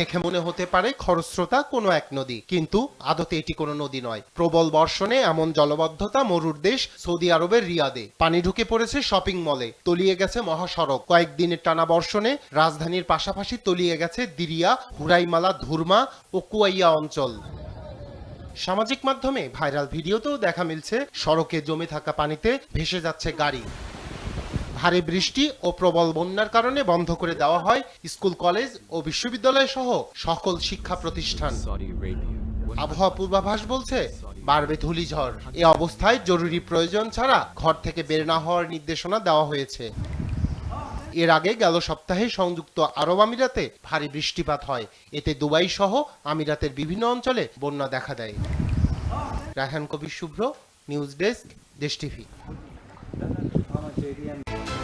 দেখে মনে হতে পারে খরস্রোতা কোনো এক নদী। কিন্তু আদতে এটি কোনো নদী নয়। প্রবল বর্ষণে এমন জলবদ্ধতা মরুর দেশ সৌদি আরবের রিয়াদে। পানি ঢুকে পড়েছে শপিং মলে। তলিয়ে গেছে মহাসড়ক। কয়েকদিনের টানা বর্ষণে রাজধানীর পাশাপাশি তলিয়ে গেছে দিরিয়া, হুরাইমালা, ধুরমা ও কুয়াইয়া অঞ্চল। সামাজিক মাধ্যমে ভাইরাল ভিডিওতেও দেখা মিলছে, সড়কে জমে থাকা পানিতে ভেসে যাচ্ছে গাড়ি। ভারী বৃষ্টি ও প্রবল বন্যার কারণে বন্ধ করে দেওয়া হয় স্কুল কলেজ ও বিশ্ববিদ্যালয় সহ সকল শিক্ষা প্রতিষ্ঠান। আবহাওয়া পূর্বাভাস বলছে বাড়বে ধূলিঝড়। এ অবস্থায় জরুরি প্রয়োজন ছাড়া ঘর থেকে বের না হওয়ার নির্দেশনা দেওয়া হয়েছে। এর আগে গেল সপ্তাহে সংযুক্ত আরব আমিরাতে ভারী বৃষ্টিপাত হয়। এতে দুবাই সহ আমিরাতের বিভিন্ন অঞ্চলে বন্যা দেখা দেয়। Raihan Kabir Shuvro news desk Desh TV. stadium.